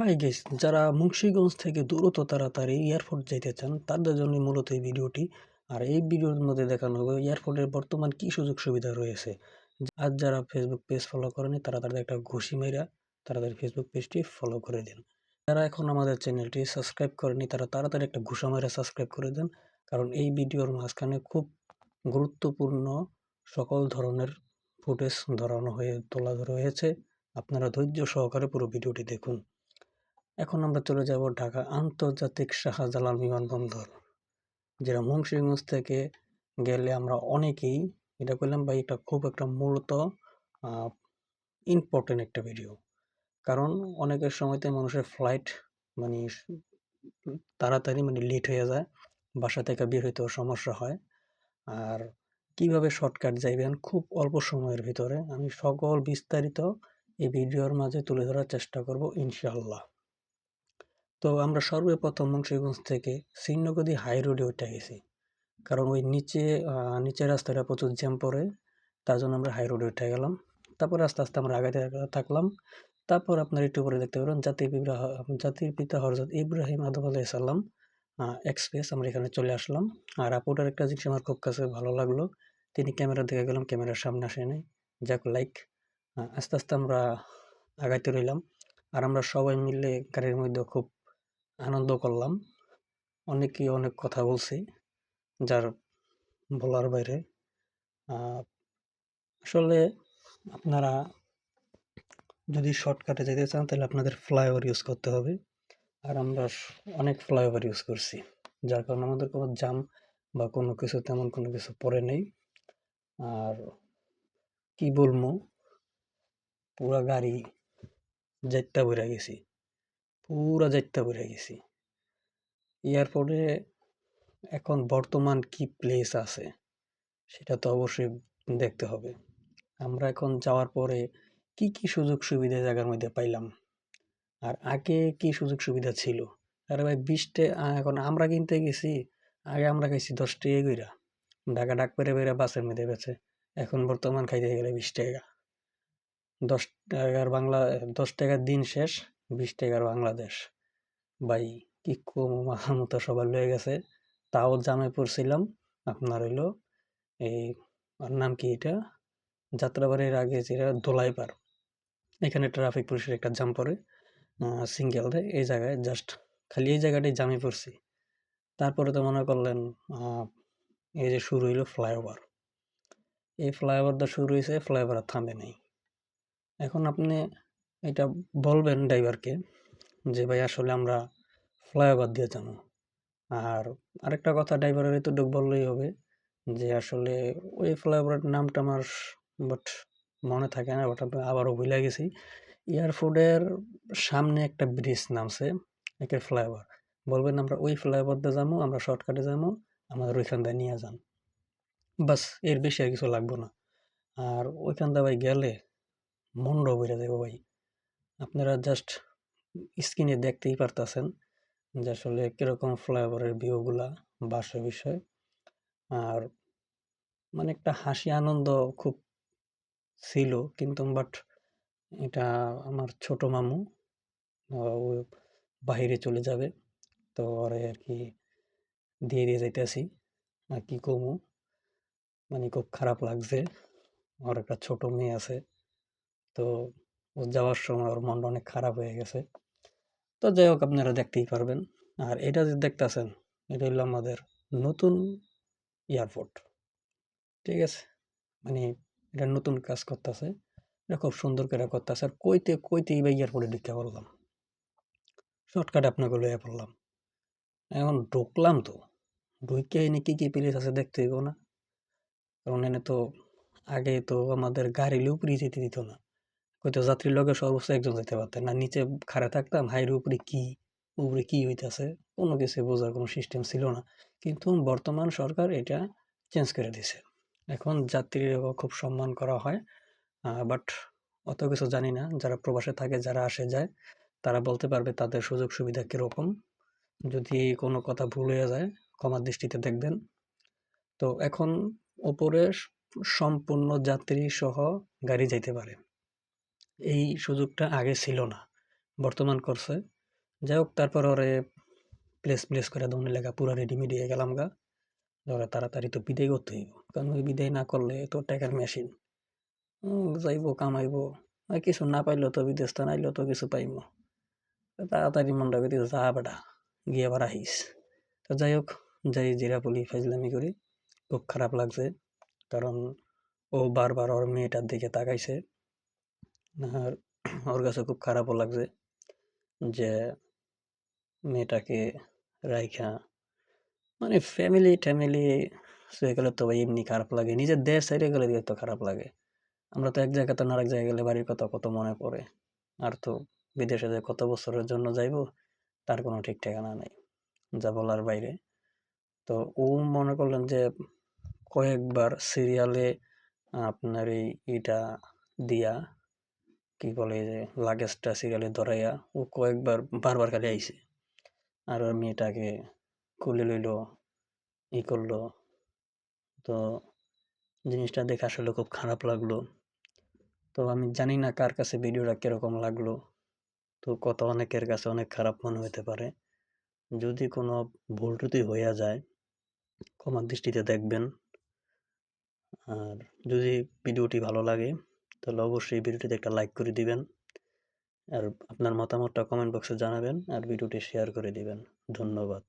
High guess যারা মুন্সিগঞ্জ থেকে দ্রুত তাড়াতাড়ি এয়ারপোর্ট যেতে চান, তাদের জন্য মূলত এই ভিডিওটি। আর এই ভিডিওর মধ্যে দেখানো হবে এয়ারপোর্টের বর্তমান কি সুযোগ সুবিধা রয়েছে। আর যারা ফেসবুক পেজ ফলো করেনি, তারা তাদের একটা ঘুষি মেরা তাদের ফেসবুক পেজটি ফলো করে দিন। যারা এখন আমাদের চ্যানেলটি সাবস্ক্রাইব করেনি, তারা তাড়াতাড়ি একটা ঘুষা মেরা সাবস্ক্রাইব করে দেন। কারণ এই ভিডিওর মাঝখানে খুব গুরুত্বপূর্ণ সকল ধরনের ফুটেজ ধরানো হয়ে, তোলা রয়েছে আপনারা ধৈর্য সহকারে পুরো ভিডিওটি দেখুন। এখন আমরা চলে যাব ঢাকা আন্তর্জাতিক শাহজালাল বিমানবন্দর, যেটা মুন্সিগঞ্জ থেকে গেলে আমরা অনেকেই, এটা করলাম বা এটা খুব একটা মূলত ইম্পর্টেন্ট একটা ভিডিও কারণ অনেকের সময়তে মানুষের ফ্লাইট মানে তাড়াতাড়ি মানে লেট হয়ে যায়, বাসা থেকে বের হইতেও সমস্যা হয়। আর কীভাবে শর্টকাট যাইবেন খুব অল্প সময়ের ভিতরে, আমি সকল বিস্তারিত এই ভিডিওর মাঝে তুলে ধরার চেষ্টা করব, ইনশাআল্লাহ। তো আমরা সর্বপ্রথম মুন্সিগঞ্জ থেকে শ্রীনগরী হাই রোডে উঠে গেছি। কারণ ওই নিচে নিচের রাস্তাটা প্রচুর জ্যাম পড়ে, তার জন্য আমরা হাই রোডে উঠে গেলাম। তারপর আস্তে আস্তে আমরা আগাতে থাকলাম। তারপর আপনার একটু পরে দেখতে পারেন জাতির পিতা জাতির পিতা হরজত ইব্রাহিম আদম আলাইসাল্লাম এক্সপ্রেস আমরা এখানে চলে আসলাম। আর আপুটার একটা জিনিস আমার খুব কাছে ভালো লাগল, তিনি ক্যামেরা দেখে গেলাম, ক্যামেরার সামনে আসে নাই। যাক লাইক আস্তে আস্তে আমরা আগাইতে রইলাম। আর আমরা সবাই মিলে গাড়ির মধ্যে খুব আনন্দ করলাম। অনেকেই অনেক কথা বলছি যার বলার বাইরে। আসলে আপনারা যদি শর্টকাটে যেতে চান তাহলে আপনাদের ফ্লাইওভার ইউজ করতে হবে। আর আমরা অনেক ফ্লাইওভার ইউজ করছি। যার কারণে আমাদের কোনো জাম বা কোনো কিছু, তেমন কোনো কিছু পড়ে নেই। আর কি বলব? পুরা গাড়ি যাইতে বইরা গেছি। পুরা যাইতে বইরা গেছি। এয়ারপোর্টে এখন বর্তমান কি প্লেস আছে, সেটা তো অবশ্যই দেখতে হবে। আমরা এখন যাওয়ার পরে কি কি সুযোগ সুবিধা জায়গার মধ্যে পাইলাম? আর আগে কি সুযোগ সুবিধা ছিল? আরে ভাই, বিশটে এখন আমরা কিনতে গেছি, আগে আমরা খাইছি দশ টাকা কইরা। ঢাকা ডাক পেরে পেরে বাসের মধ্যে বেছে এখন বর্তমান খাইতে গেলে বিশ টাকা। দশ টাকার বাংলা, দশ টাকার দিন শেষ বিশ টাকার বাংলাদেশ। ভাই, কি কম, মাথার মতো সবার লয়ে গেছে। তাও জামে পড়ছিলাম আপনার হইল এই, আর নাম কি এটা? যাত্রাবাড়ির আগে যেটা দোলাইপাড় এখানে ট্রাফিক পুলিশের একটা জাম পড়ে সিঙ্গেল দেয় এই জায়গায় জাস্ট খালি এই জায়গাটাই জামে পড়ছি তারপরে তো মনে করলেন এই যে শুরু হইল ফ্লাইওভার এই ফ্লাইওভারটা শুরু হয়েছে ফ্লাইওভার থামে নেই। এখন আপনি এটা বলবেন ড্রাইভারকে যে, ভাই, আসলে আমরা ফ্লাইওভার দিয়ে যাব। আর আরেকটা কথা, ড্রাইভারের এতটুকু বললেই হবে যে, আসলে ওই ফ্লাইওভারের নামটা আমার বাট মনে থাকে না, বাট আবারও ভুলে গেছি। এয়ারপোর্টের সামনে একটা ব্রিজ নামছে একের ফ্লাইওভার। বলবেন, আমরা ওই ফ্লাইওভার দিয়ে যাব, আমরা শর্টকাটে যাব, আমাদের ওইখান দিয়ে নিয়ে যান। বাস, এর বেশি আর কিছু লাগবো না। আর ওইখান দিয়ে ভাই গেলে মন্ড বেড়ে যাব ভাই। আপনারা জাস্ট স্ক্রিনে দেখতেই পারতেছেন যে আসলে কীরকম ফ্লাইওভারের ভিউগুলা বাসে বিষয়। আর মানে একটা হাসি আনন্দ খুব ছিল কিন্তু বাট এটা আমার ছোট মামু, ও বাহিরে চলে যাবে। তো ওরে আর কি দিয়ে দিয়ে যাইতেছি। আর কি কমু? মানে খুব খারাপ লাগছে। ওর একটা ছোট মেয়ে আছে। তো ও যাওয়ার সময় ওর মনটা অনেক খারাপ হয়ে গেছে। তো যাই হোক, আপনারা দেখতেই পারবেন। আর এটা যে দেখতেছেন, এটা হলো আমাদের নতুন এয়ারপোর্ট। ঠিক আছে? মানে এটা নতুন কাজ করতেছে। এটা খুব সুন্দর করে করতেছে। আর কইতে কইতে এই এয়ারপোর্টে ঢুকে পড়লাম। শর্টকাট আপনাকে লইয়া পড়লাম। এখন ঢুকলাম তো। ঢুকে এনে কী কী প্লেস আছে দেখতে হইব না। কারণ এনে তো আগে তো আমাদের গাড়ির উপরে যেতে দিত না। হয়তো যাত্রীর লগে সর্বোচ্চ একজন যেতে পারতেন না। নিচে খাড়া থাকতাম হাইয়ের উপরে কি উপরে কি হইতেছে, কোনো কিছু বোঝার কোনো সিস্টেম ছিল না। কিন্তু বর্তমান সরকার এটা চেঞ্জ করে দিছে। এখন যাত্রীর খুব সম্মান করা হয় বাট অত কিছু জানি না। যারা প্রবাসে থাকে, যারা আসে যায়, তারা বলতে পারবে তাদের সুযোগ সুবিধা কীরকম। যদি কোনো কথা ভুল হয়ে যায় ক্ষমার দৃষ্টিতে দেখবেন। তো এখন ওপরে সম্পূর্ণ যাত্রী সহ গাড়ি যাইতে পারে। এই সুযোগটা আগে ছিল না, বর্তমান করছে। যাই হোক তারপর ওরে প্লেস প্লেস করে দৌড়ে লেখা পুরা রেডিমেড হয়ে গেলাম গা। ওরা তাড়াতাড়ি তো বিদায় করতে হইব, কারণ ওই বিদায় না করলে তো টাকার মেশিন যাইবো, কামাইবো কিছু না পাইলেও তো বিদেশ তো নাইলেও তো কিছু পাইব তাড়াতাড়ি মনটা করতে যা বেটা, গিয়ে আবার আহিস। তো যাই হোক যাই জিরা পুলি ফাইজলামি করি, খুব খারাপ লাগছে, কারণ ও বারবার ওর মেয়েটার দিকে তাকাইছে। আর ওর কাছে খুব খারাপও লাগছে যে মেয়েটাকে রাইখা মানে ফ্যামিলি ট্যামিলি সে গেলে তো ভাই এমনি খারাপ লাগে। নিজের দেশ ছেড়ে গেলে তো খারাপ লাগে। আমরা তো এক জায়গাতে না আরেক জায়গায় গেলে বাড়ির কথা কত মনে পড়ে। আর তো বিদেশে যে কত বছরের জন্য যাইব, তার কোনো ঠিক ঠিকানা নেই, যা বলার বাইরে। তো ও মনে করলেন যে কয়েকবার সিরিয়ালে আপনার এই ইটা দিয়া কি বলে যে লাগেজটা সিরিয়ালে ধরাইয়া ও কয়েকবার, বারবার খালি আইছে। আর মেয়েটাকে কুলে লইল, ই করল। তো জিনিসটা দেখে আসলে খুব খারাপ লাগল। তো আমি জানি না কার কাছে ভিডিওটা কীরকম লাগল। তো কত অনেকের কাছে অনেক খারাপ মনে হতে পারে। যদি কোনো ভুল টুতি হইয়া যায়, ক্ষমার দৃষ্টিতে দেখবেন। আর যদি ভিডিওটি ভালো লাগে তাহলে অবশ্যই ভিডিওটিতে একটা লাইক করে দিবেন আর আপনার মতামতটা কমেন্ট বক্সে জানাবেন আর ভিডিওটি শেয়ার করে দিবেন। ধন্যবাদ।